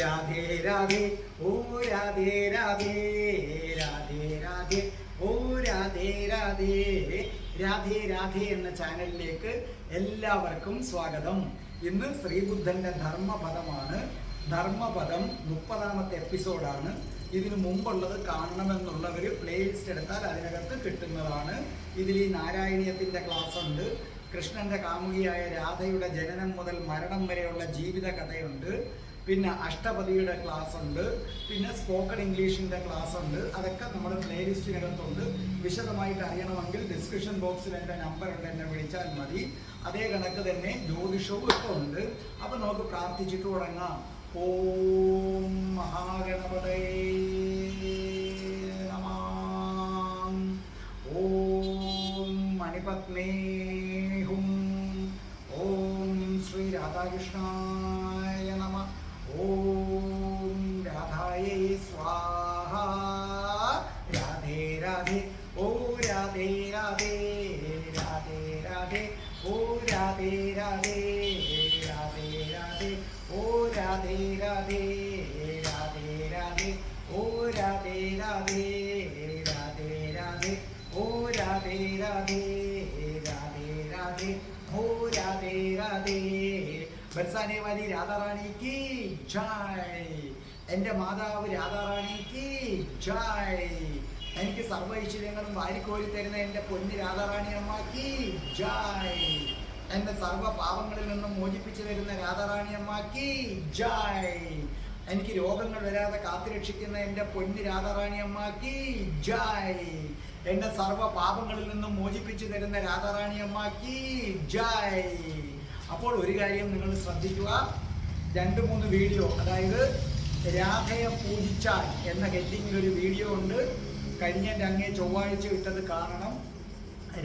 രാധേ രാധേ ഓ രാധേ രാധേ രാധേ രാധേ ഓ രാധേ രാധേ രാധേ രാധേ എന്ന ചാനലിലേക്ക് എല്ലാവർക്കും സ്വാഗതം. ഇന്ന് ശ്രീബുദ്ധന്റെ ധർമ്മപദമാണ്. ധർമ്മപദം മുപ്പതാമത്തെ എപ്പിസോഡാണ്. ഇതിനു മുമ്പുള്ളത് കാണണമെന്നുള്ളവർ പ്ലേലിസ്റ്റ് എടുത്താൽ അതിനകത്ത് കിട്ടുന്നതാണ്. ഇതിൽ ഈ നാരായണീയത്തിന്റെ ക്ലാസ് ഉണ്ട്. കൃഷ്ണന്റെ കാമുകിയായ രാധയുടെ ജനനം മുതൽ മരണം വരെയുള്ള ജീവിത കഥയുണ്ട് പിന്നെ അഷ്ടപതിയുടെ ക്ലാസ് ഉണ്ട് പിന്നെ സ്പോക്കൺ ഇംഗ്ലീഷിന്റെ ക്ലാസ് ഉണ്ട്. അതൊക്കെ നമ്മുടെ പ്ലേലിസ്റ്റിനകത്തുണ്ട് വിശദമായിട്ട് അറിയണമെങ്കിൽ ഡിസ്ക്രിപ്ഷൻ ബോക്സിൽ എന്റെ നമ്പർ ഉണ്ട് എന്നെ വിളിച്ചാൽ മതി. അതേ കണക്ക് തന്നെ ജ്യോതിഷവും ഒക്കെ ഉണ്ട്. അപ്പം നമുക്ക് പ്രാർത്ഥിച്ചിട്ട് തുടങ്ങാം. ഓം മഹാഗണപതേ നമഃ. ഓം ഹും ഓം ശ്രീ രാധാകൃഷ്ണായ രാധേ രാധേ രാധേ രാധേ. ഓ രാധേ രാധേ രാധേ രാധേ. ഓ രാധേ രാധേ. ബർസാനെ വാലി രാധാറാണിക്ക് ജയ്. എന്റെ മാതാവ് രാധാറാണിക്ക് ജയ്. എനിക്ക് സർവ ഐശ്വര്യങ്ങളും വാരിക്കോരി തരുന്ന എന്റെ പൊന്ന് രാധാറാണി അമ്മയ്ക്ക് ജായ്. എന്നെ സർവ പാവങ്ങളിൽ നിന്നും മോചിപ്പിച്ചു തരുന്ന രാധാറാണി അമ്മയ്ക്ക് ജയ്. എനിക്ക് രോഗങ്ങൾ വരാതെ കാത്തുരക്ഷിക്കുന്ന എന്റെ പൊന്നു രാധാറാണി അമ്മയ്ക്ക് ജയ്. എന്നെ സർവ പാപങ്ങളിൽ നിന്നും മോചിപ്പിച്ചു തരുന്ന രാധാറാണി അമ്മയ്ക്ക് ജയ്. അപ്പോൾ ഒരു കാര്യം നിങ്ങൾ ശ്രദ്ധിക്കുക. രണ്ട് മൂന്ന് വീഡിയോ അതായത് രാധയെ പൂജിച്ചാൽ എന്ന ഹെഡിങ്ങിൽ ഒരു വീഡിയോ ഉണ്ട്. കഴിഞ്ഞ അങ്ങേ ചൊവ്വാഴ്ച ഇട്ടത് കാണണം.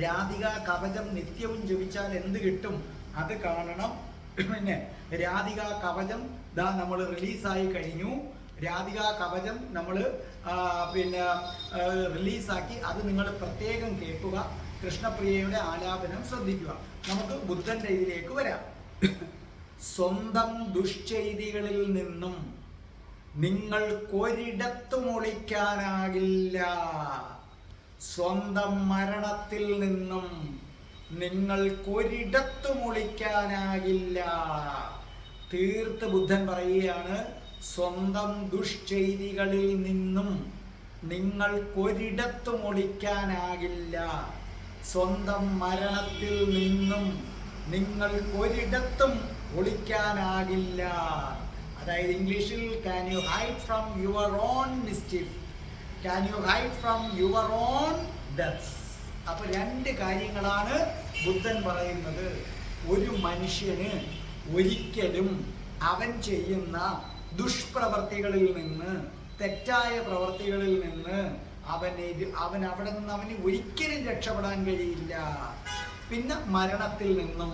രാധിക കവചം നിത്യവും ജപിച്ചാൽ എന്ത് കിട്ടും അത് കാണണം. പിന്നെ രാധിക കവചം ദാ നമ്മൾ റിലീസായി കഴിഞ്ഞു. രാധിക കവചം നമ്മൾ പിന്നെ റിലീസാക്കി അത് നിങ്ങൾ പ്രത്യേകം കേൾക്കുക. കൃഷ്ണപ്രിയയുടെ ആലാപനം ശ്രദ്ധിക്കുക. നമുക്ക് ബുദ്ധന്റെ ഇതിലേക്ക് വരാം. സ്വന്തം ദുഷ്ചെയ്തികളിൽ നിന്നും നിങ്ങൾ നിങ്ങൾക്കൊരിടത്തും ഒളിക്കാനാകില്ല സ്വന്തം മരണത്തിൽ നിന്നും നിങ്ങൾ നിങ്ങൾക്കൊരിടത്തും ഒളിക്കാനാകില്ല തീർത്ത് ബുദ്ധൻ പറയുകയാണ് സ്വന്തം ദുഷ്ചെയ്തികളിൽ നിന്നും നിങ്ങൾക്കൊരിടത്തും ഒളിക്കാനാകില്ല. സ്വന്തം മരണത്തിൽ നിന്നും നിങ്ങൾക്കൊരിടത്തും ഒളിക്കാനാകില്ല. അതായത് ഇംഗ്ലീഷിൽ can you hide from your own mistake can you hide from your own death അപ്പൊ രണ്ട് കാര്യങ്ങളാണ് ബുദ്ധൻ പറയുന്നത്. ഒരു മനുഷ്യന് ഒരിക്കലും അവൻ ചെയ്യുന്ന ദുഷ്പ്രവർത്തികളിൽ നിന്ന് തെറ്റായ പ്രവർത്തികളിൽ നിന്ന് അവൻ അവൻ അവിടെ നിന്ന് അവന് ഒരിക്കലും രക്ഷപ്പെടാൻ കഴിയില്ല. പിന്നെ മരണത്തിൽ നിന്നും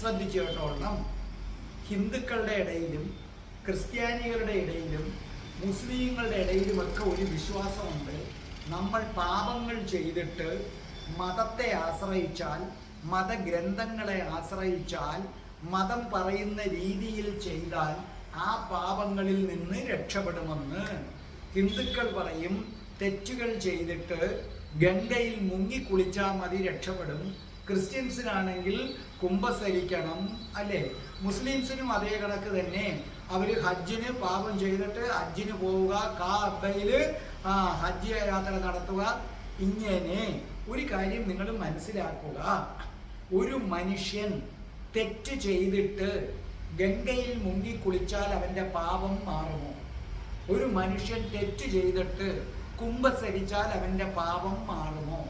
ശ്രദ്ധിച്ചു കേട്ടോളണം. ഹിന്ദുക്കളുടെ ഇടയിലും ക്രിസ്ത്യാനികളുടെ ഇടയിലും മുസ്ലിങ്ങളുടെ ഇടയിലുമൊക്കെ ഒരു വിശ്വാസമുണ്ട്. നമ്മൾ പാപങ്ങൾ ചെയ്തിട്ട് മതത്തെ ആശ്രയിച്ചാൽ മതഗ്രന്ഥങ്ങളെ ആശ്രയിച്ചാൽ മതം പറയുന്ന രീതിയിൽ ചെയ്താൽ ആ പാപങ്ങളിൽ നിന്ന് രക്ഷപ്പെടുമെന്ന് ഹിന്ദുക്കൾ പറയും. തെറ്റുകൾ ചെയ്തിട്ട് ഗംഗയിൽ മുങ്ങി കുളിച്ചാൽ മതി രക്ഷപ്പെടും. ക്രിസ്ത്യൻസിനാണെങ്കിൽ കുംഭസരിക്കണം അല്ലേ? മുസ്ലിംസിനും അതേ കണക്ക് തന്നെ. അവർ ഹജ്ജിന് പാപം ചെയ്തിട്ട് ഹജ്ജിന് പോവുക കാ അബ്ബയിൽ ഹജ്ജ് യാത്ര നടത്തുക. ഇങ്ങനെ ഒരു കാര്യം നിങ്ങൾ മനസ്സിലാക്കുക. ഒരു മനുഷ്യൻ തെറ്റ് ചെയ്തിട്ട് ഗംഗയിൽ മുങ്ങി കുളിച്ചാൽ അവന്റെ പാപം മാറുമോ? ഒരു മനുഷ്യൻ തെറ്റ് ചെയ്തിട്ട് കുംഭസരിച്ചാൽ അവന്റെ പാപം മാറുമോ?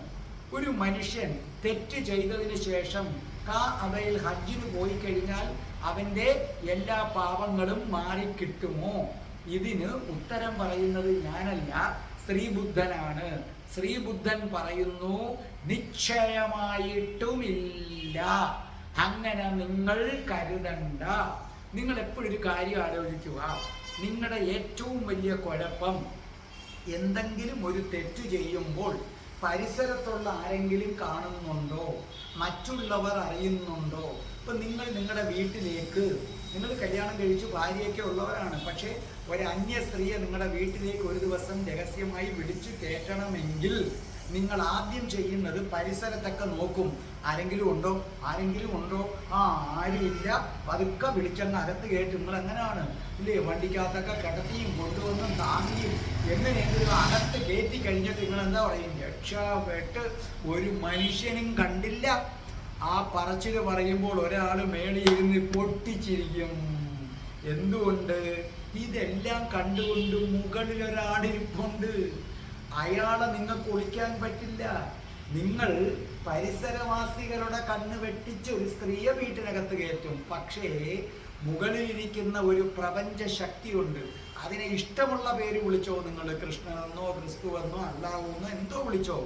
ഒരു മനുഷ്യൻ തെറ്റ് ചെയ്തതിന് ശേഷം കാ അവയിൽ ഹജ്ജിന് പോയി കഴിഞ്ഞാൽ അവന്റെ എല്ലാ പാപങ്ങളും മാറിക്കിട്ടുമോ? ഇതിന് ഉത്തരം പറയുന്നത് ഞാനല്ല ശ്രീബുദ്ധനാണ്. ശ്രീബുദ്ധൻ പറയുന്നു നിശ്ചയമായിട്ടുമില്ല. അങ്ങനെ നിങ്ങൾ കരുതണ്ട. നിങ്ങൾ എപ്പോഴും ഒരു കാര്യം ആലോചിക്കുക. നിങ്ങളുടെ ഏറ്റവും വലിയ കുഴപ്പം എന്തെങ്കിലും ഒരു തെറ്റ് ചെയ്യുമ്പോൾ പരിസരത്തുള്ള ആരെങ്കിലും കാണുന്നുണ്ടോ? മറ്റുള്ളവർ അറിയുന്നുണ്ടോ? ഇപ്പൊ നിങ്ങൾ നിങ്ങളുടെ വീട്ടിലേക്ക് നിങ്ങൾ കല്യാണം കഴിച്ചു ഭാര്യയൊക്കെ ഉള്ളവരാണ്. പക്ഷേ ഒരു അന്യ സ്ത്രീയെ നിങ്ങളുടെ വീട്ടിലേക്ക് ഒരു ദിവസം രഹസ്യമായി വിളിച്ചു കയറ്റണമെങ്കിൽ നിങ്ങൾ ആദ്യം ചെയ്യുന്നത് പരിസരത്തൊക്കെ നോക്കും. ആരെങ്കിലും ഉണ്ടോ? ആരെങ്കിലും ഉണ്ടോ? ആ ആരുമില്ല. പതുക്കെ വിളിച്ചങ്ങ് അകത്ത് കേട്ട് നിങ്ങൾ എങ്ങനെയാണ് ഇല്ലേ വണ്ടിക്കകത്തൊക്കെ കിടത്തിയും കൊണ്ടുവന്നും താങ്ങിയും എങ്ങനെയെങ്കിലും അകത്ത് കയറ്റി കഴിഞ്ഞിട്ട് നിങ്ങൾ എന്താ പറയും രക്ഷപ്പെട്ട് ഒരു മനുഷ്യനും കണ്ടില്ല. ആ പറച്ചിൽ പറയുമ്പോൾ ഒരാൾ മേളിയിരുന്ന് പൊട്ടിച്ചിരിക്കും. എന്തുകൊണ്ട്? ഇതെല്ലാം കണ്ടുകൊണ്ട് മുകളിൽ ഒരാളിരിപ്പുണ്ട്. അയാളെ നിങ്ങൾക്ക് ഒളിക്കാൻ പറ്റില്ല. നിങ്ങൾ പരിസരവാസികളുടെ കണ്ണ് വെട്ടിച്ച് ഒരു സ്ത്രീയെ വീട്ടിനകത്ത് കയറ്റും. പക്ഷേ മുകളിലിരിക്കുന്ന ഒരു പ്രപഞ്ച ശക്തിയുണ്ട് അതിനെ ഇഷ്ടമുള്ള പേര് വിളിച്ചോ നിങ്ങൾ കൃഷ്ണനെന്നോ ക്രിസ്തുവെന്നോ അല്ലാവെന്നോ എന്തോ വിളിച്ചോ?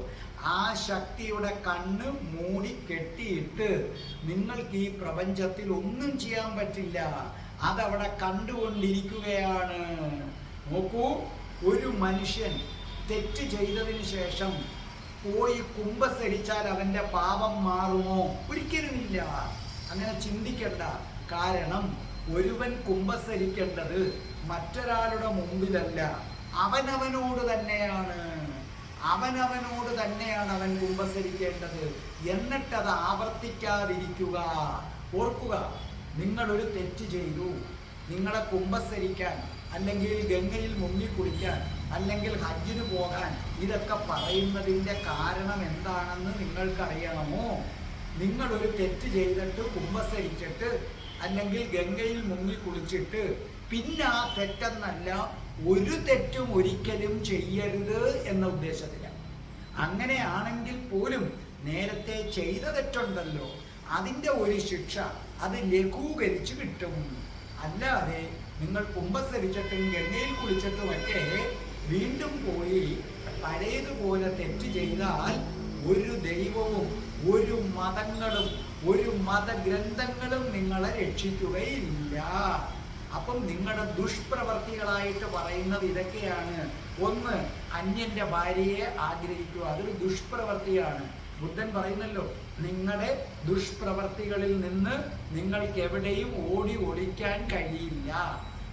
ആ ശക്തിയുടെ കണ്ണ് മൂടി കെട്ടിയിട്ട് നിങ്ങൾക്ക് ഈ പ്രപഞ്ചത്തിൽ ഒന്നും ചെയ്യാൻ പറ്റില്ല. അതവിടെ കണ്ടുകൊണ്ടിരിക്കുകയാണ്. നോക്കൂ ഒരു മനുഷ്യൻ തെറ്റ് ചെയ്തതിന് ശേഷം പോയി കുമ്പസരിച്ചാൽ അവന്റെ പാപം മാറുമോ? ഒരിക്കലുമില്ല അങ്ങനെ ചിന്തിക്കണ്ട. കാരണം ഒരുവൻ കുമ്പസരിക്കേണ്ടത് മറ്റൊരാളുടെ മുമ്പിലല്ല. അവനവനോട് തന്നെയാണ്. അവനവനോട് തന്നെയാണ് അവൻ കുമ്പസരിക്കേണ്ടത്. എന്നിട്ടത് ആവർത്തിക്കാതിരിക്കുക. ഓർക്കുക നിങ്ങളൊരു തെറ്റ് ചെയ്തു. നിങ്ങളെ കുമ്പസരിക്കാൻ അല്ലെങ്കിൽ ഗംഗയിൽ മുങ്ങി കുളിക്കാൻ അല്ലെങ്കിൽ ഹജ്ജിന് പോകാൻ ഇതൊക്കെ പറയുന്നതിന്റെ കാരണം എന്താണെന്ന് നിങ്ങൾക്കറിയണമോ? ഒരു തെറ്റ് ചെയ്തിട്ട് കുമ്പസരിച്ചിട്ട് അല്ലെങ്കിൽ ഗംഗയിൽ മുങ്ങി കുളിച്ചിട്ട് പിന്നെ ആ തെറ്റെന്നല്ല ഒരു തെറ്റും ഒരിക്കലും ചെയ്യരുത് എന്ന ഉദ്ദേശത്തിലാണ്. അങ്ങനെയാണെങ്കിൽ പോലും നേരത്തെ ചെയ്ത തെറ്റുണ്ടല്ലോ. അതിന്റെ ഒരു ശിക്ഷ അത് ലഘൂകരിച്ച് കിട്ടും. അല്ലാതെ നിങ്ങൾ കുമ്പസരിച്ചിട്ടും ഗംഗയിൽ കുളിച്ചിട്ടും ഒക്കെ വീണ്ടും പോയി പഴയതുപോലെ തെറ്റ് ചെയ്താൽ ഒരു ദൈവവും ഒരു മതങ്ങളും ഒരു മതഗ്രന്ഥങ്ങളും നിങ്ങളെ രക്ഷിക്കുകയില്ല. അപ്പം നിങ്ങളുടെ ദുഷ്പ്രവർത്തികളായിട്ട് പറയുന്നത് ഇതൊക്കെയാണ്. ഒന്ന് അന്യന്റെ ഭാര്യയെ ആഗ്രഹിക്കുക. അതൊരു ദുഷ്പ്രവർത്തിയാണ്. ബുദ്ധൻ പറയുന്നല്ലോ നിങ്ങളുടെ ദുഷ്പ്രവർത്തികളിൽ നിന്ന് നിങ്ങൾക്ക് എവിടെയും ഓടി ഒളിക്കാൻ കഴിയില്ല.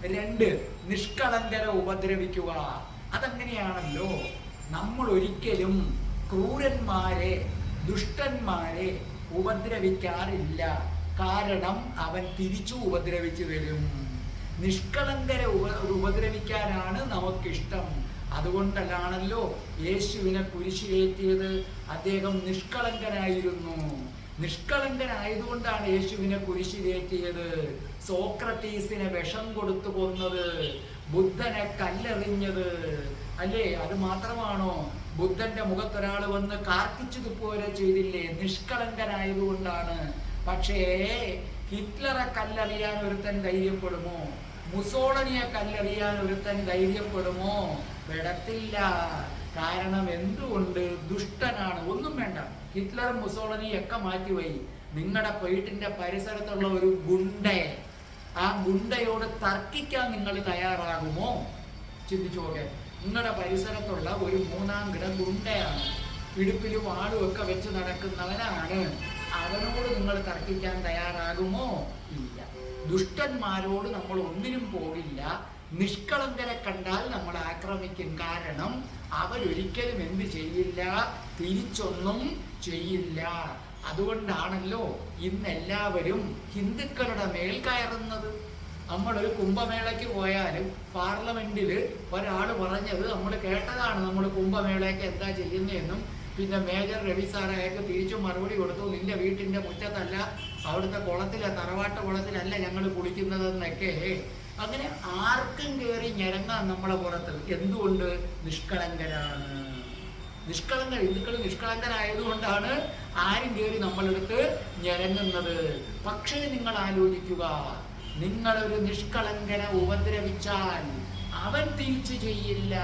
രണ്ട് നിഷ്കളങ്കര ഉപദ്രവിക്കുക. അതങ്ങനെയാണല്ലോ? നമ്മൾ ഒരിക്കലും ക്രൂരന്മാരെ ദുഷ്ടന്മാരെ ഉപദ്രവിക്കാറില്ല. കാരണം അവൻ തിരിച്ചു ഉപദ്രവിച്ചു വരും. നിഷ്കളങ്കരെ ഉപ ഉപദ്രവിക്കാനാണ് നമുക്കിഷ്ടം. അതുകൊണ്ടല്ലാണല്ലോ യേശുവിനെ കുരിശിലേറ്റിയത്. അദ്ദേഹം നിഷ്കളങ്കനായിരുന്നു. നിഷ്കളങ്കനായതുകൊണ്ടാണ് യേശുവിനെ കുരിശിലേറ്റിയത്. സോക്രട്ടീസിനെ വിഷം കൊടുത്തു കൊന്നത്. ബുദ്ധനെ കല്ലെറിഞ്ഞത്. അല്ലേ? അത് മാത്രമാണോ? ബുദ്ധന്റെ മുഖത്തൊരാൾ വന്ന് കാർക്കിച്ചതുപോലെ ചെയ്തില്ലേ? നിഷ്കളങ്കനായതുകൊണ്ടാണ്. പക്ഷേ ഹിറ്റ്ലറെ കല്ലെറിയാൻ ഒരുത്തൻ ധൈര്യപ്പെടുമോ? മുസോളനിയെ കല്ലെറിയാൻ ഒരുത്തൻ ധൈര്യപ്പെടുമോ? പെടത്തില്ല. കാരണം എന്തുകൊണ്ട് ദുഷ്ടനാണ്? ഒന്നും വേണ്ട. ഹിറ്റ്ലറും മുസോളനിയും ഒക്കെ മാറ്റിവൈ നിങ്ങളുടെ വീട്ടിന്റെ പരിസരത്തുള്ള ഒരു ഗുണ്ടയെ. ആ ഗുണ്ടയോട് തർക്കിക്കാൻ നിങ്ങൾ തയ്യാറാകുമോ? ചിന്തിച്ചു നോക്കെ നിങ്ങളുടെ പരിസരത്തുള്ള ഒരു മൂന്നാം കിട ഗുണ്ടയാണ്. ഇടുപ്പിലും ആളും ഒക്കെ വെച്ച് നടക്കുന്നവനാണ്. അവനോട് നിങ്ങൾ തർക്കിക്കാൻ തയ്യാറാകുമോ? ഇല്ല. ദുഷ്ടന്മാരോട് നമ്മൾ ഒന്നിനും പോകില്ല നിഷ്കളങ്കരെ കണ്ടാൽ നമ്മൾ ആക്രമിക്കും. കാരണം അവരൊരിക്കലും എന്ത് ചെയ്യില്ല? തിരിച്ചൊന്നും ചെയ്യില്ല. അതുകൊണ്ടാണല്ലോ ഇന്ന് എല്ലാവരും ഹിന്ദുക്കളുടെ മേൽ കയറുന്നത്. നമ്മളൊരു കുംഭമേളയ്ക്ക് പോയാലും പാർലമെന്റിൽ ഒരാൾ പറഞ്ഞത് നമ്മൾ കേട്ടതാണ്. നമ്മൾ കുംഭമേളയ്ക്ക് എന്താ ചെയ്യുന്നതെന്നും പിന്നെ മേജർ രവി സാർ തിരിച്ചു മറുപടി കൊടുത്തു. നിന്റെ വീട്ടിന്റെ മുറ്റത്തല്ല അവിടുത്തെ കുളത്തിലെ തറവാട്ട് കുളത്തിലല്ല ഞങ്ങൾ കുളിക്കുന്നതെന്നൊക്കെ. അങ്ങനെ ആർക്കും കയറി ഞരങ്ങാൻ നമ്മളെ പുറത്ത്. എന്തുകൊണ്ട്? നിഷ്കളങ്കരാണ്. നിഷ്കളങ്ക ഹിന്ദുക്കൾ നിഷ്കളങ്കരായതുകൊണ്ടാണ് ആരും കയറി നമ്മളെടുത്ത് ഞരങ്ങുന്നത്. പക്ഷേ നിങ്ങൾ ആലോചിക്കുക നിങ്ങളൊരു നിഷ്കളങ്കനെ ഉപദ്രവിച്ചാൽ അവൻ തിരിച്ചു ചെയ്യില്ല.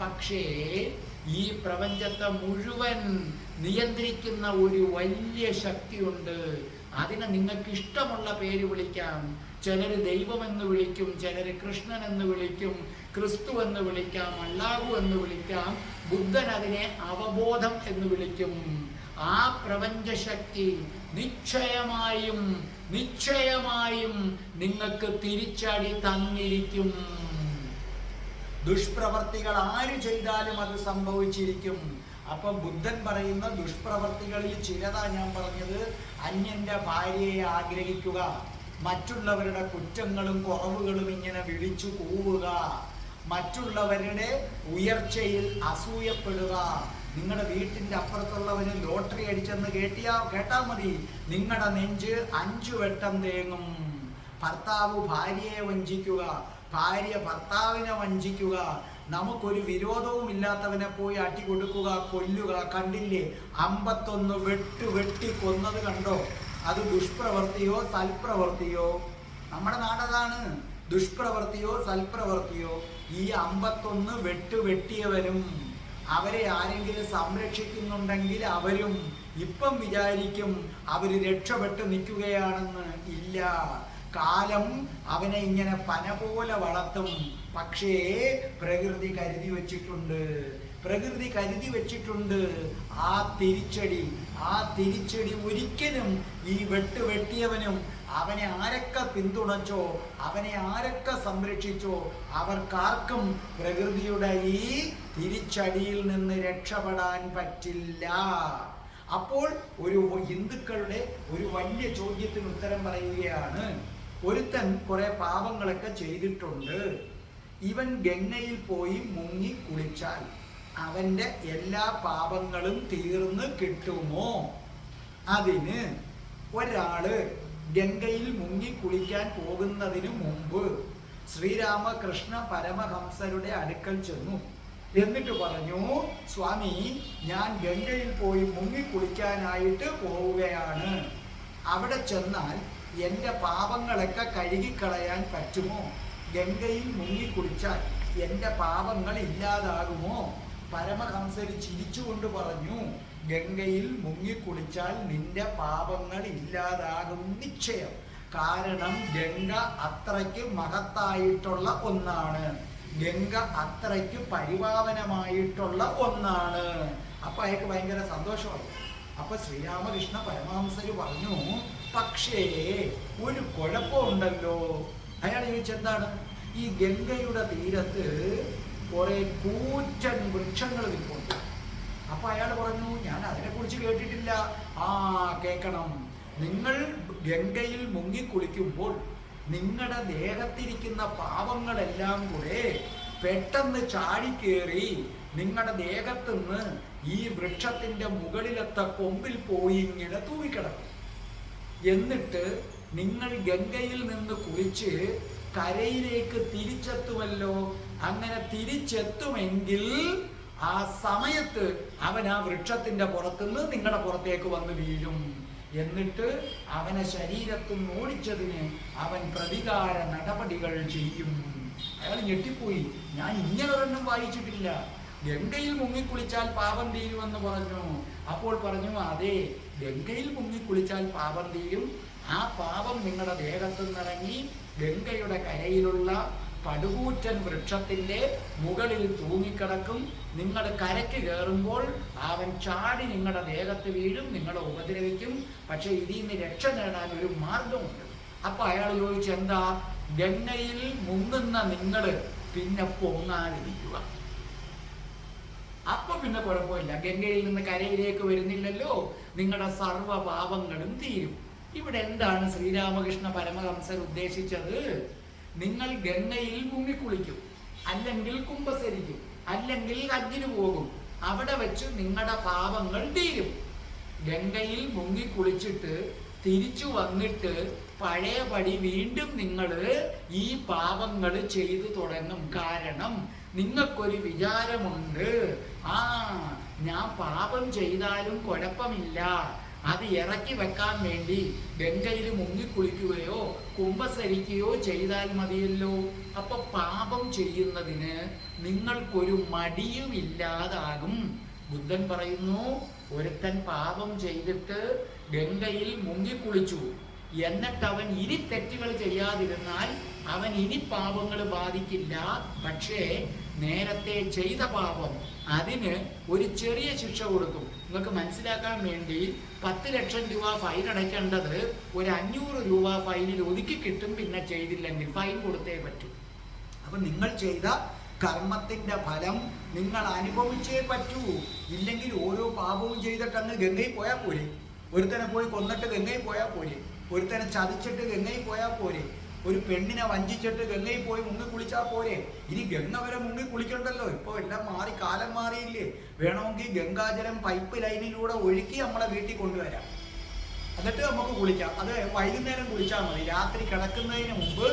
പക്ഷേ ഈ പ്രപഞ്ചത്തെ മുഴുവൻ നിയന്ത്രിക്കുന്ന ഒരു വലിയ ശക്തിയുണ്ട്. അതിനെ നിങ്ങൾക്ക് ഇഷ്ടമുള്ള പേര് വിളിക്കാം. ചിലർ ദൈവമെന്ന് വിളിക്കും ചിലർ കൃഷ്ണൻ എന്ന് വിളിക്കും ക്രിസ്തു എന്ന് വിളിക്കാം അള്ളാഹു എന്ന് വിളിക്കാം ബുദ്ധൻ അതിനെ അവബോധം എന്ന് വിളിക്കും. ആ പ്രപഞ്ച ശക്തി നിശ്ചയമായും നിശ്ചയമായും നിങ്ങൾക്ക് തിരിച്ചടി തന്നിരിക്കും. ദുഷ്പ്രവർത്തികൾ ആര് ചെയ്താലും അത് സംഭവിച്ചിരിക്കും. അപ്പൊ ബുദ്ധൻ പറയുന്ന ദുഷ്പ്രവർത്തികളിൽ ചിലതാ ഞാൻ പറഞ്ഞത് അന്യന്റെ ഭാര്യയെ ആഗ്രഹിക്കുക. മറ്റുള്ളവരുടെ കുറ്റങ്ങളും കുറവുകളും ഇങ്ങനെ വിളിച്ചു കൂവുക. മറ്റുള്ളവരുടെ ഉയർച്ചയിൽ അസൂയപ്പെടുക. നിങ്ങളുടെ വീട്ടിന്റെ അപ്പുറത്തുള്ളവന് ലോട്ടറി അടിച്ചെന്ന് കേട്ടിയാ കേട്ടാ മതി. നിങ്ങളുടെ നെഞ്ച് അഞ്ചു വെട്ടം തേങ്ങും. ഭർത്താവ് ഭാര്യയെ വഞ്ചിക്കുക. ഭാര്യ ഭർത്താവിനെ വഞ്ചിക്കുക. നമുക്കൊരു വിരോധവും ഇല്ലാത്തവനെ പോയി അട്ടി കൊടുക്കുക കൊല്ലുക. കണ്ടില്ലേ? അമ്പത്തൊന്ന് വെട്ട് വെട്ടി കൊന്നത് കണ്ടോ? അത് ദുഷ്പ്രവൃത്തിയോ സൽപ്രവൃത്തിയോ നമ്മുടെ നാടതാണ് ദുഷ്പ്രവൃത്തിയോ സൽപ്രവൃത്തിയോ ഈ അമ്പത്തൊന്ന് വെട്ടുവെട്ടിയവരും അവരെ ആരെങ്കിലും സംരക്ഷിക്കുന്നുണ്ടെങ്കിൽ അവരും ഇപ്പം വിചാരിക്കും അവർ രക്ഷപ്പെട്ട് നിൽക്കുകയാണെന്ന്. ഇല്ല. കാലം അവനെ ഇങ്ങനെ പന പോലെ വളർത്തും. പക്ഷേ പ്രകൃതി കരുതി വച്ചിട്ടുണ്ട്. പ്രകൃതി കരുതി വെച്ചിട്ടുണ്ട്. ആ തിരിച്ചടി ആ തിരിച്ചടി ഒരിക്കലും ഈ വെട്ട് വെട്ടിയവനും അവനെ ആരൊക്കെ പിന്തുണച്ചോ അവനെ ആരൊക്കെ സംരക്ഷിച്ചോ അവർക്കാർക്കും പ്രകൃതിയുടെ ഈ തിരിച്ചടിയിൽ നിന്ന് രക്ഷപ്പെടാൻ പറ്റില്ല. അപ്പോൾ ഒരു ഹിന്ദുക്കളുടെ ഒരു വലിയ ചോദ്യത്തിന് ഉത്തരം പറയുകയാണ്. ഒരുത്തൻ കുറെ പാപങ്ങളൊക്കെ ചെയ്തിട്ടുണ്ട്. ഇവൻ ഗംഗയിൽ പോയി മുങ്ങി കുളിച്ചാൽ അവന്റെ എല്ലാ പാപങ്ങളും തീർന്ന് കിട്ടുമോ? അതിന് ഒരാൾ ഗംഗയിൽ മുങ്ങി കുളിക്കാൻ പോകുന്നതിനു മുമ്പ് ശ്രീരാമകൃഷ്ണ പരമഹംസരുടെ അടുക്കൽ ചെന്നു. എന്നിട്ട് പറഞ്ഞു സ്വാമി ഞാൻ ഗംഗയിൽ പോയി മുങ്ങി കുളിക്കാനായിട്ട് പോവുകയാണ്. അവിടെ ചെന്നാൽ എന്റെ പാപങ്ങളൊക്കെ കഴുകിക്കളയാൻ പറ്റുമോ? ഗംഗയിൽ മുങ്ങി കുളിച്ചാൽ എന്റെ പാപങ്ങൾ ഇല്ലാതാകുമോ? പരമഹംസര് ചിരിച്ചുകൊണ്ട് പറഞ്ഞു ഗംഗയിൽ മുങ്ങിക്കുളിച്ചാൽ നിന്റെ പാപങ്ങൾ ഇല്ലാതാകും നിശ്ചയം. കാരണം ഗംഗ അത്രയ്ക്ക് മഹത്തായിട്ടുള്ള ഒന്നാണ്. ഗംഗ അത്രയ്ക്ക് പരിപാവനമായിട്ടുള്ള ഒന്നാണ്. അപ്പൊ അയാൾക്ക് ഭയങ്കര സന്തോഷമായി. അപ്പൊ ശ്രീരാമകൃഷ്ണ പരമഹംസര് പറഞ്ഞു പക്ഷേ ഒരു കുഴപ്പമുണ്ടല്ലോ. അയാൾ ചോദിച്ചെന്താണ് ഈ ഗംഗയുടെ തീരത്ത് കുറെ കൂറ്റൻ വൃക്ഷങ്ങൾ നിൽപ്പുണ്ട് അപ്പൊ അയാൾ പറഞ്ഞു ഞാൻ അതിനെക്കുറിച്ച് കേട്ടിട്ടില്ല. ആ കേൾക്കണം. നിങ്ങൾ ഗംഗയിൽ മുങ്ങി കുളിക്കുമ്പോൾ നിങ്ങളുടെ ദേഹത്തിരിക്കുന്ന പാവങ്ങളെല്ലാം കൂടെ പെട്ടെന്ന് ചാടിക്കേറി നിങ്ങളുടെ ദേഹത്തുനിന്ന് ഈ വൃക്ഷത്തിന്റെ മുകളിലത്തെ കൊമ്പിൽ പോയി ഇങ്ങനെ തൂവിക്കിടക്കും എന്നിട്ട് നിങ്ങൾ ഗംഗയിൽ നിന്ന് കുളിച്ച് കരയിലേക്ക് തിരിച്ചെത്തുമല്ലോ. അങ്ങനെ തിരിച്ചെത്തുമെങ്കിൽ ആ സമയത്ത് അവൻ ആ വൃക്ഷത്തിന്റെ പുറത്തുനിന്ന് നിങ്ങളുടെ പുറത്തേക്ക് വന്ന് വീഴും. എന്നിട്ട് അവനെ ശരീരത്തിൽ ഓടിച്ചതിന് അവൻ പ്രതികാര നടപടികൾ ചെയ്യും. അയാൾ ഞെട്ടിപ്പോയി. ഞാൻ ഇങ്ങനെ ഒരെണ്ണം വായിച്ചിട്ടില്ല. ഗംഗയിൽ മുങ്ങിക്കുളിച്ചാൽ പാപം തീരുമെന്ന് പറഞ്ഞു. അപ്പോൾ പറഞ്ഞു അതെ ഗംഗയിൽ മുങ്ങിക്കുളിച്ചാൽ പാപം തീരും. ആ പാപം നിങ്ങളുടെ ദേഹത്തു നിന്നിറങ്ങി ഗംഗയുടെ കരയിലുള്ള പടുകൂറ്റൻ വൃക്ഷത്തിന്റെ മുകളിൽ തൂങ്ങിക്കിടക്കും. നിങ്ങൾ കരയ്ക്ക് കയറുമ്പോൾ അവൻ ചാടി നിങ്ങളുടെ ദേഹത്ത് വീഴും നിങ്ങളെ ഉപദ്രവിക്കും. പക്ഷേ ഇതിൽ നിന്ന് രക്ഷ നേടാൻ ഒരു മാർഗമുണ്ട്. അപ്പൊ അയാൾ ചോദിച്ചു എന്താ? ഗംഗയിൽ മുങ്ങുന്ന നിങ്ങൾ പിന്നെ പൊങ്ങാതിരിക്കുക. അപ്പൊ പിന്നെ കുഴപ്പമില്ല. ഗംഗയിൽ നിന്ന് കരയിലേക്ക് വരുന്നില്ലല്ലോ. നിങ്ങളുടെ സർവ പാപങ്ങളും തീരും. ഇവിടെ എന്താണ് ശ്രീരാമകൃഷ്ണ പരമഹംസർ ഉദ്ദേശിച്ചത്? നിങ്ങൾ ഗംഗയിൽ മുങ്ങിക്കുളിക്കും അല്ലെങ്കിൽ കുമ്പസരിക്കും അല്ലെങ്കിൽ ഹജ്ജിന് പോകും. അവിടെ വെച്ച് നിങ്ങളുടെ പാപങ്ങൾ തീരും. ഗംഗയിൽ മുങ്ങിക്കുളിച്ചിട്ട് തിരിച്ചു വന്നിട്ട് പഴയപടി വീണ്ടും നിങ്ങൾ ഈ പാപങ്ങൾ ചെയ്തു തുടങ്ങും. കാരണം നിങ്ങൾക്കൊരു വിചാരമുണ്ട്. ആ ഞാൻ പാപം ചെയ്താലും കുഴപ്പമില്ല. അത് ഇറക്കി വെക്കാൻ വേണ്ടി ഗംഗയിൽ മുങ്ങിക്കുളിക്കുകയോ കുംഭസരിക്കുകയോ ചെയ്താൽ മതിയല്ലോ. അപ്പൊ പാപം ചെയ്യുന്നതിന് നിങ്ങൾക്കൊരു മടിയും ഇല്ലാതാകും. ബുദ്ധൻ പറയുന്നു ഒരുത്തൻ പാപം ചെയ്തിട്ട് ഗംഗയിൽ മുങ്ങിക്കുളിച്ചു. എന്നിട്ട് അവൻ ഇനി തെറ്റുകൾ ചെയ്യാതിരുന്നാൽ അവൻ ഇനി പാപങ്ങൾ ബാധിക്കില്ല. പക്ഷേ നേരത്തെ ചെയ്ത പാപം അതിന് ഒരു ചെറിയ ശിക്ഷ കൊടുക്കും. നിങ്ങൾക്ക് മനസ്സിലാക്കാൻ വേണ്ടി പത്ത് ലക്ഷം രൂപ ഫൈൻ അടയ്ക്കേണ്ടത് ഒരു അഞ്ഞൂറ് രൂപ ഫൈനിൽ ഒതുക്കി കിട്ടും പിന്നെ ചെയ്തില്ലെങ്കിൽ ഫൈൻ കൊടുത്തേ പറ്റൂ. അപ്പൊ നിങ്ങൾ ചെയ്ത കർമ്മത്തിന്റെ ഫലം നിങ്ങൾ അനുഭവിച്ചേ പറ്റൂ. ഇല്ലെങ്കിൽ ഓരോ പാപവും ചെയ്തിട്ട് അങ്ങ് ഗംഗയിൽ പോയാൽ പോരെ. ഒരുത്തനെ പോയി കൊന്നിട്ട് ഗംഗയിൽ പോയാൽ പോരെ. ഒരുത്തനെ ചതിച്ചിട്ട് ഗംഗയിൽ പോയാൽ പോരെ. ഒരു പെണ്ണിനെ വഞ്ചിച്ചിട്ട് ഗംഗയിൽ പോയി മുങ്ങി കുളിച്ചാൽ പോരെ? ഇനി ഗംഗ വരെ മുങ്ങി കുളിക്കണ്ടല്ലോ. ഇപ്പൊ എല്ലാം മാറി കാലം മാറിയില്ലേ. വേണമെങ്കിൽ ഗംഗാജലം പൈപ്പ് ലൈനിലൂടെ ഒഴുക്കി നമ്മളെ വീട്ടിൽ കൊണ്ടുവരാം. എന്നിട്ട് നമുക്ക് കുളിക്കാം. അത് വൈകുന്നേരം കുളിച്ചാൽ മതി. രാത്രി കിടക്കുന്നതിന് മുമ്പ്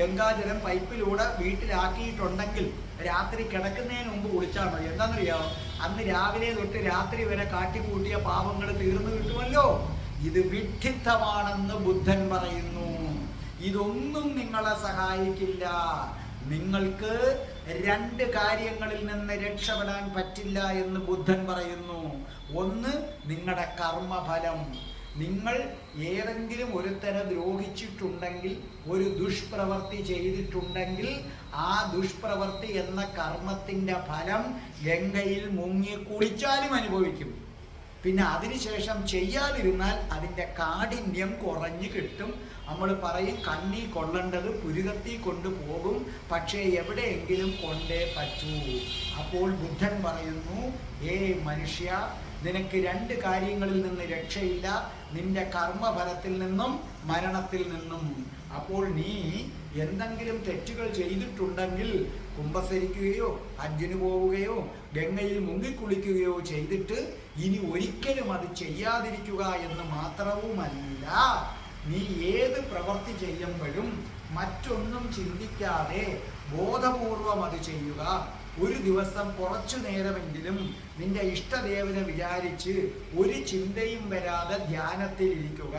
ഗംഗാജലം പൈപ്പിലൂടെ വീട്ടിലാക്കിയിട്ടുണ്ടെങ്കിൽ രാത്രി കിടക്കുന്നതിന് മുമ്പ് കുളിച്ചാൽ മതി. എന്താണെന്നറിയാമോ അന്ന് രാവിലെ തൊട്ട് രാത്രി വരെ കാട്ടിക്കൂട്ടിയ പാപങ്ങൾ തീർന്നു കിട്ടുമല്ലോ. ഇത് വിഡ്ഢിത്തമാണെന്ന് ബുദ്ധൻ പറയുന്നു. ഇതൊന്നും നിങ്ങളെ സഹായിക്കില്ല. നിങ്ങൾക്ക് രണ്ട് കാര്യങ്ങളിൽ നിന്ന് രക്ഷപ്പെടാൻ പറ്റില്ല എന്ന് ബുദ്ധൻ പറയുന്നു. ഒന്ന് നിങ്ങളുടെ കർമ്മഫലം. നിങ്ങൾ ഏതെങ്കിലും ഒരുത്തരെ ദ്രോഹിച്ചിട്ടുണ്ടെങ്കിൽ ഒരു ദുഷ്പ്രവർത്തി ചെയ്തിട്ടുണ്ടെങ്കിൽ ആ ദുഷ്പ്രവർത്തി എന്ന കർമ്മത്തിന്റെ ഫലം ഗംഗയിൽ മുങ്ങി കുളിച്ചാലും അനുഭവിക്കും. പിന്നെ അതിനുശേഷം ചെയ്യാതിരുന്നാൽ അതിന്റെ കാഠിന്യം കുറഞ്ഞു കിട്ടും. നമ്മൾ പറയും കണ്ണി കൊള്ളേണ്ടത് പുരുകത്തി കൊണ്ടുപോകും പക്ഷേ എവിടെയെങ്കിലും കൊണ്ടേ പറ്റൂ. അപ്പോൾ ബുദ്ധൻ പറയുന്നു ഏ മനുഷ്യ നിനക്ക് രണ്ട് കാര്യങ്ങളിൽ നിന്ന് രക്ഷയില്ല. നിന്റെ കർമ്മഫലത്തിൽ നിന്നും മരണത്തിൽ നിന്നും. അപ്പോൾ നീ എന്തെങ്കിലും തെറ്റുകൾ ചെയ്തിട്ടുണ്ടെങ്കിൽ കുമ്പസരിക്കുകയോ അജ്ഞന് പോവുകയോ ഗംഗയിൽ മുങ്ങിക്കുളിക്കുകയോ ചെയ്തിട്ട് ഇനി ഒരിക്കലും അത് ചെയ്യാതിരിക്കുക എന്ന് മാത്രവുമല്ല. നീ ഏത് പ്രവൃത്തി ചെയ്യുമ്പോഴും മറ്റൊന്നും ചിന്തിക്കാതെ ബോധപൂർവം അത് ചെയ്യുക. ഒരു ദിവസം കുറച്ചു നേരമെങ്കിലും നിന്റെ ഇഷ്ടദേവനെ വിചാരിച്ച് ഒരു ചിന്തയും വരാതെ ധ്യാനത്തിൽ ഇരിക്കുക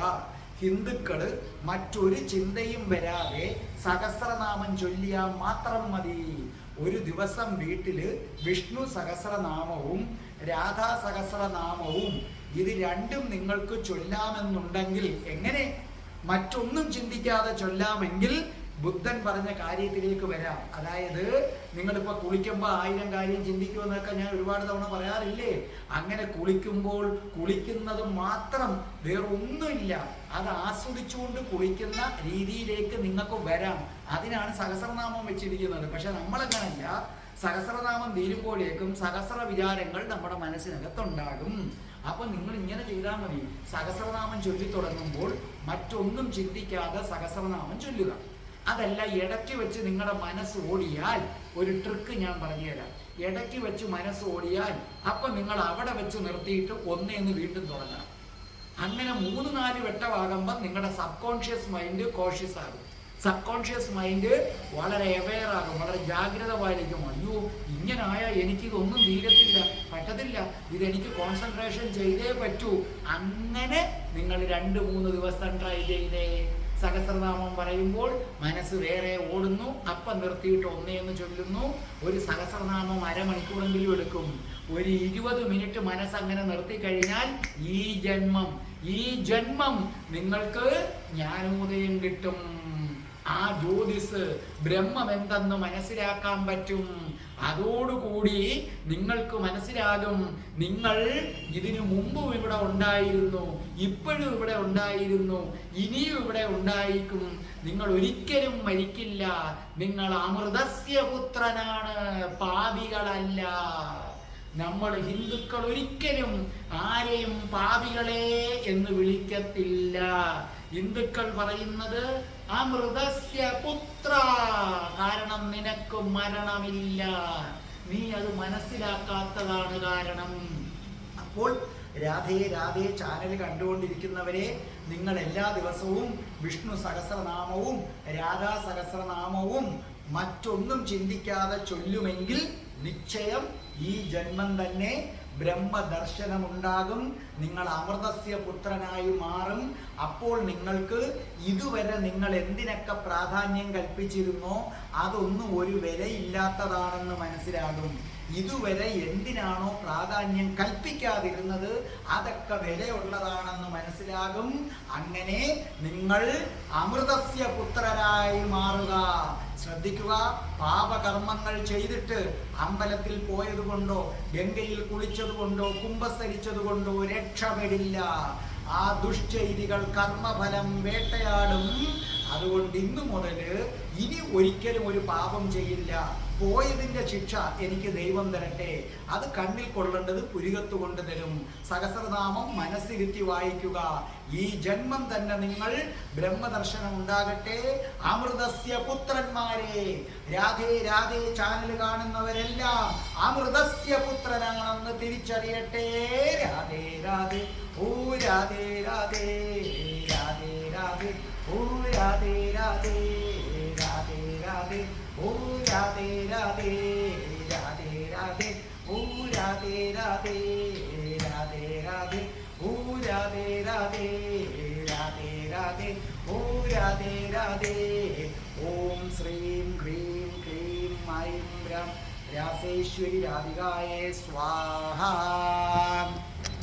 ഹിന്ദുക്കൾ മറ്റൊരു ചിന്തയും വരാതെ സഹസ്രനാമം ചൊല്ലിയാൽ മാത്രം മതി. ഒരു ദിവസം വീട്ടിൽ വിഷ്ണു സഹസ്രനാമവും രാധാ സഹസ്രനാമവും ഇത് രണ്ടും നിങ്ങൾക്ക് ചൊല്ലാമെന്നുണ്ടെങ്കിൽ എങ്ങനെ? മറ്റൊന്നും ചിന്തിക്കാതെ ചൊല്ലാമെങ്കിൽ ബുദ്ധൻ പറഞ്ഞ കാര്യത്തിലേക്ക് വരാം. അതായത് നിങ്ങളിപ്പോൾ കുളിക്കുമ്പോൾ ആയിരം കാര്യം ചിന്തിക്കുമെന്നൊക്കെ ഞാൻ ഒരുപാട് തവണ പറയാറില്ലേ? അങ്ങനെ കുളിക്കുമ്പോൾ കുളിക്കുന്നത് മാത്രം വേറെ ഒന്നുമില്ല അത് ആസ്വദിച്ചുകൊണ്ട് കുളിക്കുന്ന രീതിയിലേക്ക് നിങ്ങൾക്ക് വരാം. അതിനാണ് സഹസ്രനാമം വെച്ചിരിക്കുന്നത്. പക്ഷെ നമ്മളെങ്ങനല്ല. സഹസ്രനാമം തീരുമ്പോഴേക്കും സഹസ്ര വിചാരങ്ങൾ നമ്മുടെ മനസ്സിനകത്തുണ്ടാകും. അപ്പൊ നിങ്ങൾ ഇങ്ങനെ ചെയ്താൽ മതി. സഹസ്രനാമം ചൊല്ലി തുടങ്ങുമ്പോൾ മറ്റൊന്നും ചിന്തിക്കാതെ സഹസ്രനാമം ചൊല്ലുക. അതല്ല ഇടയ്ക്ക് വെച്ച് നിങ്ങളുടെ മനസ്സ് ഓടിയാൽ ഒരു ട്രിക്ക് ഞാൻ പറഞ്ഞുതരാം. ഇടയ്ക്ക് വെച്ച് മനസ്സ് ഓടിയാൽ അപ്പൊ നിങ്ങൾ അവിടെ വെച്ച് നിർത്തിയിട്ട് ഒന്നേന്ന് വീണ്ടും തുടങ്ങണം. അങ്ങനെ മൂന്ന് നാല് വെട്ടമാകുമ്പോൾ നിങ്ങളുടെ സബ് കോൺഷ്യസ് മൈൻഡ് കോഷ്യസ് ആകും. സബ് കോൺഷ്യസ് മൈൻഡ് വളരെ അവെയർ ആകും വളരെ ജാഗ്രത പാലിക്കും അയ്യോ ഇങ്ങനെ ആയാൽ എനിക്കിതൊന്നും തീരത്തില്ല പറ്റത്തില്ല. ഇതെനിക്ക് കോൺസെൻട്രേഷൻ ചെയ്തേ പറ്റൂ. അങ്ങനെ നിങ്ങൾ രണ്ട് മൂന്ന് ദിവസം ട്രൈ ചെയ്തേ. സഹസ്രനാമം പറയുമ്പോൾ മനസ്സ് വേറെ ഓടുന്നു അപ്പം നിർത്തിയിട്ട് ഒന്നേ എന്ന് ചൊല്ലുന്നു. ഒരു സഹസ്രനാമം അരമണിക്കൂറെങ്കിലും എടുക്കും. ഒരു ഇരുപത് മിനിറ്റ് മനസ്സ് അങ്ങനെ നിർത്തി കഴിഞ്ഞാൽ ഈ ജന്മം ഈ ജന്മം നിങ്ങൾക്ക് ജ്ഞാനോദയം കിട്ടും. ആ ജ്യോതിസ് ബ്രഹ്മം എന്തെന്ന് മനസ്സിലാക്കാൻ പറ്റും. അതോടുകൂടി നിങ്ങൾക്ക് മനസ്സിലാകും. നിങ്ങൾ ഇതിനു മുമ്പും ഇവിടെ ഉണ്ടായിരുന്നു ഇപ്പോഴും ഇവിടെ ഉണ്ടായിരുന്നു ഇനിയും ഇവിടെ ഉണ്ടായിരിക്കും. നിങ്ങൾ ഒരിക്കലും മരിക്കില്ല. നിങ്ങൾ അമൃതസ്യ പുത്രനാണ് പാപികളല്ല. നമ്മൾ ഹിന്ദുക്കൾ ഒരിക്കലും ആരെയും പാപികളെ എന്ന് വിളിക്കത്തില്ല. ഹിന്ദുക്കൾ പറയുന്നത് അമൃതസ്യ പുത്ര കാരണം നിനക്ക് മരണമില്ല. നീ അത് മനസ്സിലാക്കാത്തതാണ് കാരണം. അപ്പോൾ രാധേ രാധേ ചാനൽ കണ്ടുകൊണ്ടിരിക്കുന്നവരെ നിങ്ങൾ എല്ലാ ദിവസവും വിഷ്ണു സഹസ്രനാമവും രാധാ സഹസ്രനാമവും മറ്റൊന്നും ചിന്തിക്കാതെ ചൊല്ലുമെങ്കിൽ നിശ്ചയം ഈ ജന്മം തന്നെ ബ്രഹ്മദർശനമുണ്ടാകും. നിങ്ങൾ അമൃതസ്യ പുത്രനായി മാറും. അപ്പോൾ നിങ്ങൾക്ക് ഇതുവരെ നിങ്ങൾ എന്തിനൊക്കെ പ്രാധാന്യം കൽപ്പിച്ചിരുന്നോ അതൊന്നും ഒരു വിലയില്ലാത്തതാണെന്ന് മനസ്സിലാകും. ഇതുവരെ എന്തിനാണോ പ്രാധാന്യം കൽപ്പിക്കാതിരുന്നത്? അതൊക്കെ വിലയുള്ളതാണെന്ന് മനസ്സിലാകും. അങ്ങനെ നിങ്ങൾ അമൃതസ്യ പുത്രരായി മാറുക. ശ്രദ്ധിക്കുക പാപകർമ്മങ്ങൾ ചെയ്തിട്ട് അമ്പലത്തിൽ പോയതുകൊണ്ടോ ഗംഗയിൽ കുളിച്ചതുകൊണ്ടോ കുമ്പസരിച്ചതുകൊണ്ടോ രക്ഷപ്പെടില്ല ആ ദുഷ്ചെയ്തികൾ കർമ്മഫലം വേട്ടയാടും. അതുകൊണ്ട് ഇന്നു മുതൽ ഇനി ഒരിക്കലും ഒരു പാപം ചെയ്യില്ല. പോയതിന്റെ ശിക്ഷ എനിക്ക് ദൈവം തരട്ടെ. അത് കണ്ണിൽ കൊള്ളേണ്ടത് പുരികത്തുകൊണ്ട് തരും. സഹസ്രനാമം മനസ്സിരുത്തി വായിക്കുക. ഈ ജന്മം തന്നെ നിങ്ങൾ ബ്രഹ്മദർശനം ഉണ്ടാകട്ടെ. അമൃതസ്യ പുത്രന്മാരെ. രാധേ രാധേ ചാനൽ കാണുന്നവരെല്ലാം അമൃതസ്യ പുത്രനാണെന്ന് തിരിച്ചറിയട്ടെ. രാധേ രാധേ ഓ രാധേ രാധേ രാധേ രാധേ ഓ രാധേ രാധേ രാധേ രാധേ. ഓ രാധേ രാധേ രാധേ രാധേ ഓ രാധേ രാധേ രാധേ രാധേ ഓ രാധേ രാധേ രാധേ രാധേ ഓ രാധേ രാധേ ഓം ശ്രീം ഹ്രീം ക്ലീം ഐം രം രാസേശ്വരി രാധികായേ സ്വാഹ.